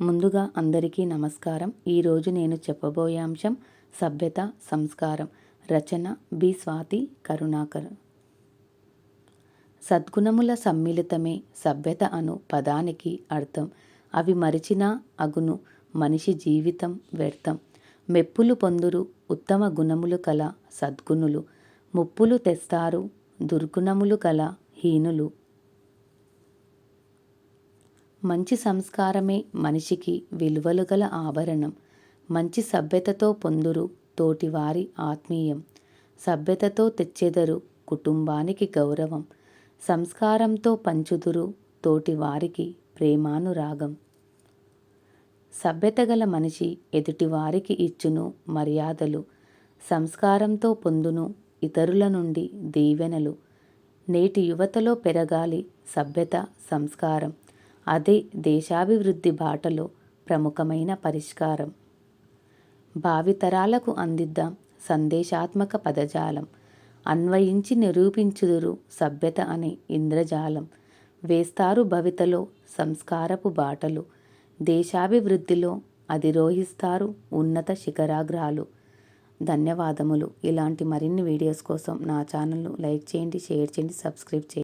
ముందుగా అందరికీ నమస్కారం. ఈరోజు నేను చెప్పబోయే అంశం సభ్యత సంస్కారం. రచన బి. స్వాతి కరుణాకర్. సద్గుణముల సమ్మిళితమే సభ్యత అను పదానికి అర్థం. అవి మరిచినా అగును మనిషి జీవితం వ్యర్థం. మెప్పులు పొందురు ఉత్తమ గుణములు కల సద్గుణులు. ముప్పులు తెస్తారు దుర్గుణములు కల హీనులు. మంచి సంస్కారమే మనిషికి విలువలు గల ఆభరణం. మంచి సభ్యతతో పొందురు తోటివారి ఆత్మీయం. సభ్యతతో తెచ్చెదరు కుటుంబానికి గౌరవం. సంస్కారంతో పంచుదురు తోటివారికి ప్రేమానురాగం. సభ్యత గల మనిషి ఎదుటివారికి ఇచ్చును మర్యాదలు. సంస్కారంతో పొందును ఇతరుల నుండి దీవెనలు. నేటి యువతలో పెరగాలి సభ్యత సంస్కారం. అదే దేశాభివృద్ధి బాటలో ప్రముఖమైన పరిష్కారం. భావితరాలకు అందిద్దాం సందేశాత్మక పదజాలం అన్వయించి నిరూపించుదురు సభ్యత అనే ఇంద్రజాలం వేస్తారు భవితలో సంస్కారపు బాటలు దేశాభివృద్ధిలో అధిరోహిస్తారు ఉన్నత శిఖరాగ్రాలు. ధన్యవాదములు. ఇలాంటి మరిన్ని వీడియోస్ కోసం నా ఛానల్ను లైక్ చేయండి షేర్ చేయండి సబ్స్క్రైబ్ చేయండి.